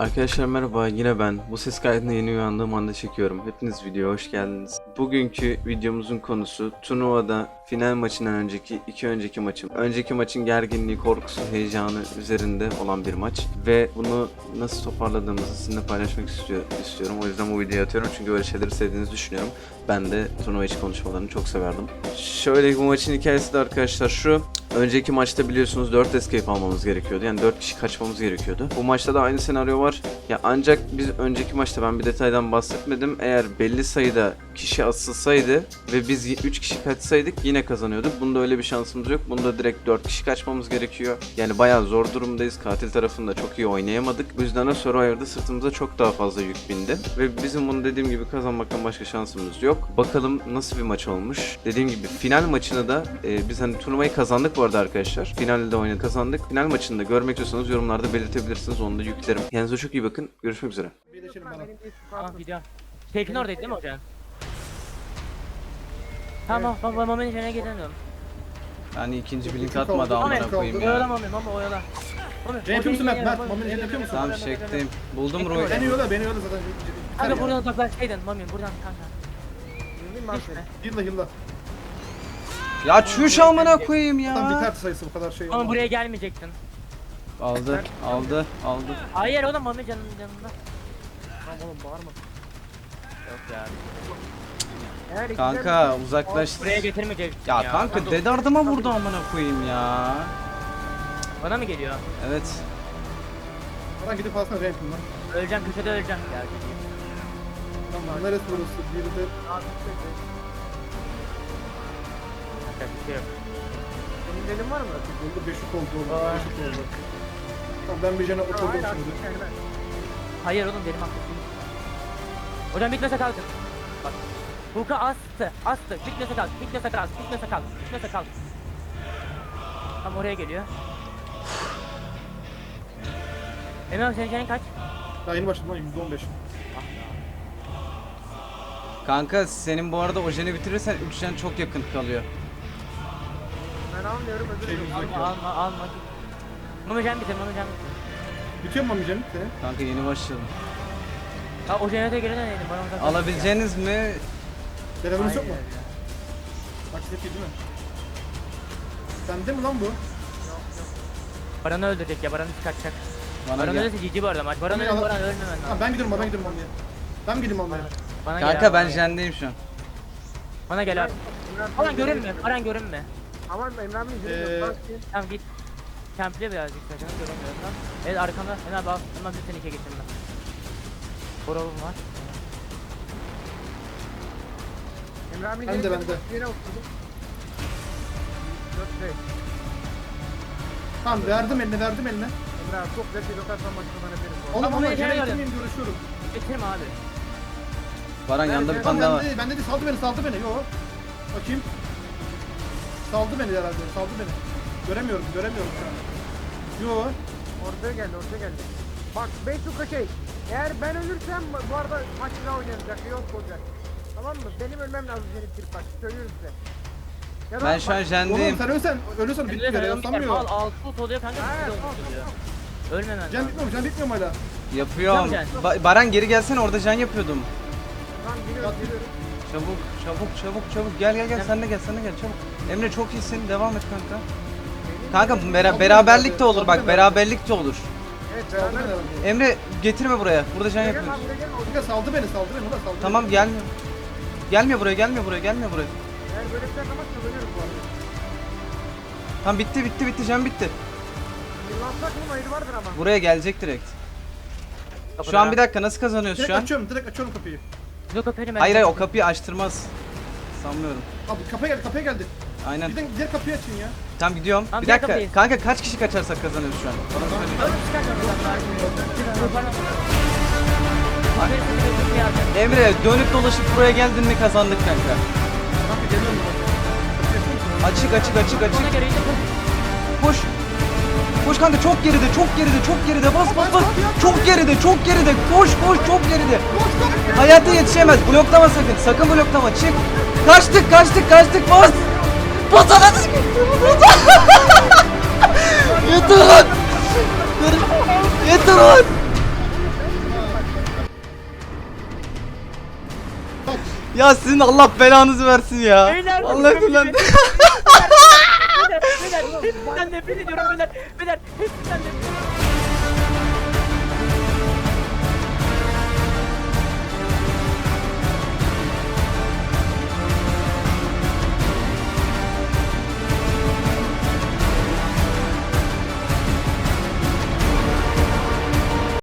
Arkadaşlar merhaba yine ben. Bu ses kaydını yeni uyandığım anda çekiyorum. Hepiniz videoya hoş geldiniz. Bugünkü videomuzun konusu turnuvada final maçından önceki iki önceki maçım. Önceki maçın gerginliği, korkusu, heyecanı üzerinde olan bir maç. Ve bunu nasıl toparladığımızı sizinle paylaşmak istiyor, istiyorum. O yüzden bu videoyu atıyorum çünkü öyle şeyleri sevdiğinizi düşünüyorum. Ben de turnuva içi konuşmalarını çok severdim. Şöyle bu maçın hikayesi de arkadaşlar şu. Önceki maçta biliyorsunuz 4 escape almamız gerekiyordu. Yani 4 kişi kaçmamız gerekiyordu. Bu maçta da aynı senaryo var. Ya ancak biz önceki maçta ben bir detaydan bahsetmedim. Eğer belli sayıda kişi asılsaydı ve biz 3 kişi kaçsaydık yine kazanıyorduk. Bunda öyle bir şansımız yok. Bunda direkt 4 kişi kaçmamız gerekiyor. Yani bayağı zor durumdayız. Katil tarafında çok iyi oynayamadık. Bu yüzden de Survivor'da sırtımıza çok daha fazla yük bindi. Ve bizim bunu dediğim gibi kazanmaktan başka şansımız yok. Bakalım nasıl bir maç olmuş. Dediğim gibi final maçını da e, biz hani turnuvayı kazandık bu arada arkadaşlar. Finalde oynadık kazandık. Final maçını da görmek istiyorsanız yorumlarda belirtebilirsiniz. Onu da yüklerim. Kendinize çok iyi bakın. Görüşmek üzere. Birleşelim bana. Tamam gidiyorum. Seyfin oradaydı değil mi hocam? Tamam bak bak Mami'nin üzerine gidemiyorum. Yani ikinci blink atmadı amına koyayım oyala Mami Mami oyala. Ne yapıyor musun Mert? Mert, Mami, Mami'nin elini yapıyor musun? Tamam çektim. Buldum Roy'u. Beni yola, beni yola zaten. Kanka buradan ya. uzaklaşsaydın Mami buradan kanka. Yılla yılla. Ya çüş amına koyayım Tam ya. biter sayısı bu kadar şey. Mami buraya gelmeyecektin. Aldı, aldı, aldı. Hayır oğlum Mami canının yanında. Tamam oğlum bağırma. Yok ya. Kanka uzaklaş. Buraya getirmeyecektin Ya ya. kanka dede ardıma vurdu amına koyayım ya. Bana mı geliyor? Evet. Bana gidip alsana rampim lan. Öleceğim köşede öleceğim ya. Tamam neresi burası? Biri de bir şey yok. Senin dedim var mı? oldu, beşik oldu oğlum. Aa. Beşik oldu. Tamam ben bir jene oturdum şimdi. Hayır oğlum benim hakkım değil. Hocam bitmese kalkın. Bak. Hulk'a astı. Astı. Bitmese kalk. Bitmese kalk. Bitmese kalk. Bitmese kalk. Tam oraya geliyor. Emre senin canın kaç? Daha yeni başladım lan %15. Kanka senin bu arada ojeni bitirirsen 3 can çok yakın kalıyor. Ben almıyorum özür dilerim. yüzük Alma alma alma. Mami can bitir Mami can bitir. Bitiyor mu Mami'cenin senin? Kanka yeni başladım. Ha o jenerate geri dönelim bana uzak. Alabileceğiniz mi? Telefonunuz yok mu? Bak hep iyi değil mi? Sende mi lan bu? Baran'ı öldürecek ya Baran'ı çıkartacak. Bana Baran gel. ölürse GG bu arada maç. Baran al- Baran ölmemen Tamam lazım. ben gidiyorum ben gidiyorum Mami'ye. Ben mi gideyim Mami'ye? Bana gel Kanka abi, ben bana gel. jendeyim şu an. Bana gel abi. Baran görünme. Baran görünme. Ama Emre abi Ee. Bak. Tamam git. Kemple birazcık zaten göremiyorum lan. Evet arkamda. Abi al. Hemen bir seni ikiye geçirdim. Koralım var. Emre abi Ben de, ben de. Yine oturdum. Dört. Tamam verdim eline verdim eline. Emre abi çok güzel bir lokasyon maçı kullanabiliriz. bu arada. Oğlum Ama ama beni jene gel gitmeyeyim diye uğraşıyorum. Getirme abi. Baran yanında bir Tamam tane daha var. bende, bende değil saldı beni saldı beni. Yo. Bakayım. Saldı beni herhalde saldı beni. Göremiyorum göremiyorum şu an. Yo. Ortaya geldi ortaya geldi. Bak 5 luka şey. Eğer ben ölürsem bu arada maç daha oynanacak. Yok olacak. Tamam mı? Benim ölmem lazım seni bitirip bak. Söylüyorum size. Ya da Ben şu an bak- jendeyim. Oğlum sen ölsen ölürsen bitmiyor ya Al sanmıyor. alt tut oluyor kanka. Ha, bir de tamam, oluyor. tamam. Ölmemen Can lazım. bitmiyor mu? Can bitmiyor mu hala? Yapıyorum. Ba- Baran geri gelsene orada can yapıyordum. Tamam geliyorum geliyorum. Çabuk çabuk çabuk çabuk gel gel gel sen de gel sen de gel çabuk. Emre çok iyisin devam et kanka. Kanka bera- beraberlik de olur bak beraberlik de olur. Evet. Emre getirme buraya. Burada can Gel yapıyoruz. abi gel. Kanka saldı beni saldı beni saldı. Tamam gelmiyor. Gelmiyor buraya gelmiyor buraya gelmiyor buraya. Eğer böyle bir ama kazanıyoruz bu arada. Tamam bitti bitti bitti can bitti. Yıllansak bunun ayrı vardır ama. Buraya gelecek direkt. Şu an bir dakika nasıl kazanıyoruz Direkt şu an? açıyorum direkt açıyorum kapıyı. Yok kapıyı ben. Hayır hayır o kapıyı açtırmaz. Sanmıyorum. Abi kapıya geldi kapıya geldi. Aynen. Bir de diğer kapıyı açın ya. Tamam gidiyorum. Tamam, Bir dakika. kapıyı. Kanka kaç kişi kaçarsak kazanıyoruz şu an? Bana söyle. Emre dönüp dolaşıp buraya geldin mi kazandık kanka. Kanka geliyorum. Açık açık açık açık. Koş. Koş kanka çok geride, çok geride, çok geride. Bas bas bas. Çok geride, çok geride. Koş koş çok geride. Hayatta yetişemez. Bloklama sakın. Sakın bloklama. Çık. Kaçtık, kaçtık, kaçtık. Bas. Bas anasını. Yeter lan. Yeter lan. Ya sizin Allah belanızı versin ya. Beyler, Allah kullandı. Beyler, hepsinden nefret